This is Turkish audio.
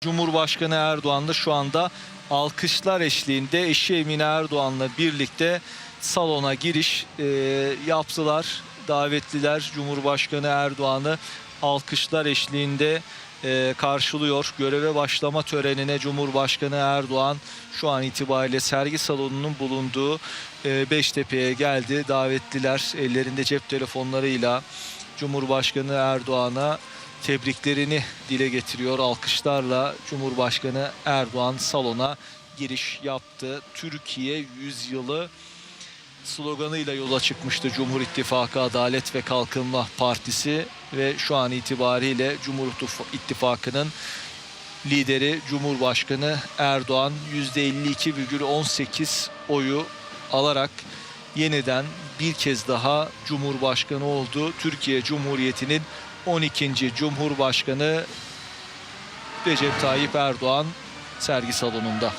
Cumhurbaşkanı Erdoğan da şu anda alkışlar eşliğinde eşi Emine Erdoğan'la birlikte salona giriş e, yaptılar. Davetliler Cumhurbaşkanı Erdoğan'ı alkışlar eşliğinde e, karşılıyor. Göreve başlama törenine Cumhurbaşkanı Erdoğan şu an itibariyle sergi salonunun bulunduğu e, Beştepe'ye geldi. Davetliler ellerinde cep telefonlarıyla Cumhurbaşkanı Erdoğan'a tebriklerini dile getiriyor. Alkışlarla Cumhurbaşkanı Erdoğan salona giriş yaptı. Türkiye yüzyılı sloganıyla yola çıkmıştı Cumhur İttifakı Adalet ve Kalkınma Partisi ve şu an itibariyle Cumhur İttifakı'nın lideri Cumhurbaşkanı Erdoğan %52,18 oyu alarak yeniden bir kez daha Cumhurbaşkanı oldu. Türkiye Cumhuriyeti'nin 12. Cumhurbaşkanı Recep Tayyip Erdoğan sergi salonunda.